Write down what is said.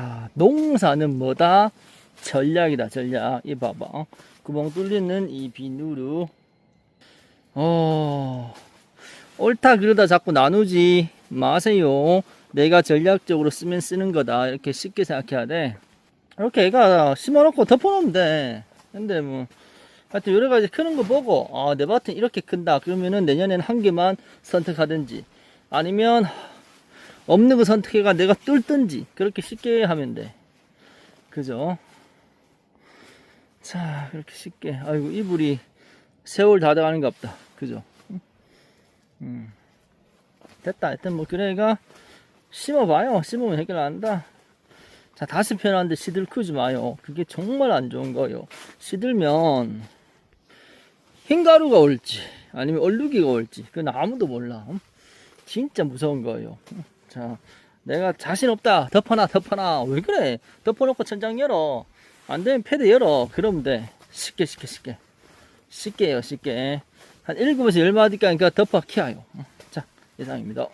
아, 농사는 뭐다? 전략이다, 전략. 이 봐봐. 어? 구멍 뚫리는 이 비누로. 어, 옳다, 그러다 자꾸 나누지 마세요. 내가 전략적으로 쓰면 쓰는 거다. 이렇게 쉽게 생각해야 돼. 이렇게 애가 심어놓고 덮어놓으면 돼. 근데 뭐, 하여튼 여러 가지 크는 거 보고, 아, 내 밭은 이렇게 큰다. 그러면은 내년엔 한 개만 선택하든지, 아니면 없는 거 선택해가 내가 뚫든지, 그렇게 쉽게 하면 돼. 그죠? 자, 그렇게 쉽게. 아이고, 이불이 세월 다 돼가는 것 같다. 그죠? 음. 음. 됐다. 하여튼 뭐, 그래가 심어봐요. 심으면 해결 안 한다. 자, 다시 표현하는데 시들 크지 마요. 그게 정말 안 좋은 거예요. 시들면 흰가루가 올지 아니면 얼룩이가 올지 그건 아무도 몰라. 음? 진짜 무서운 거예요. 음, 자, 내가 자신 없다. 덮어놔, 덮어놔. 왜 그래? 덮어놓고 천장 열어. 안 되면 패드 열어. 그러면 돼. 쉽게, 쉽게, 쉽게. 쉽게 해요, 쉽게. 한 7에서 10마디까지 덮어 키워요. 음, 자, 이상입니다.